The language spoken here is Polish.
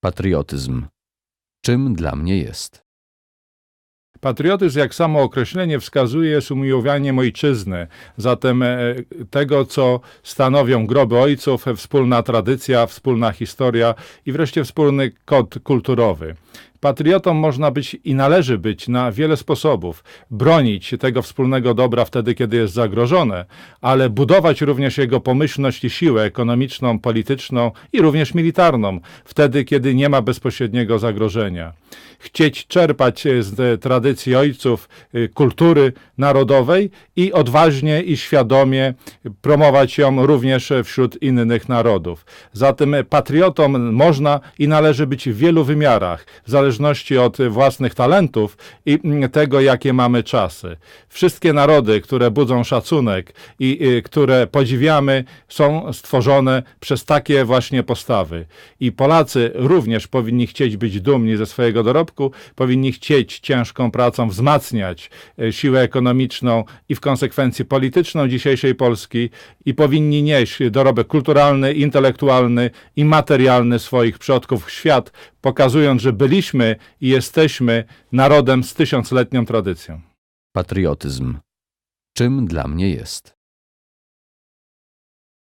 Patriotyzm. Czym dla mnie jest? Patriotyzm, jak samo określenie wskazuje, jest umiłowaniem ojczyzny, zatem e, tego, co stanowią groby ojców, wspólna tradycja, wspólna historia i wreszcie wspólny kod kulturowy. Patriotą można być i należy być na wiele sposobów. Bronić tego wspólnego dobra wtedy, kiedy jest zagrożone, ale budować również jego pomyślność i siłę ekonomiczną, polityczną i również militarną, wtedy, kiedy nie ma bezpośredniego zagrożenia. Chcieć czerpać z tradycji ojców y, kultury narodowej i odważnie i świadomie promować ją również wśród innych narodów. Zatem patriotą można i należy być w wielu wymiarach, w zależności od własnych talentów i tego, jakie mamy czasy. Wszystkie narody, które budzą szacunek i które podziwiamy, są stworzone przez takie właśnie postawy. I Polacy również powinni chcieć być dumni ze swojego dorobku, powinni chcieć ciężką pracą wzmacniać y, siłę ekonomiczną i w konsekwencji polityczną dzisiejszej Polski i powinni nieść dorobek kulturalny, intelektualny i materialny swoich przodków w świat, pokazując, że byliśmy i jesteśmy narodem z tysiącletnią tradycją. Patriotyzm. Czym dla mnie jest?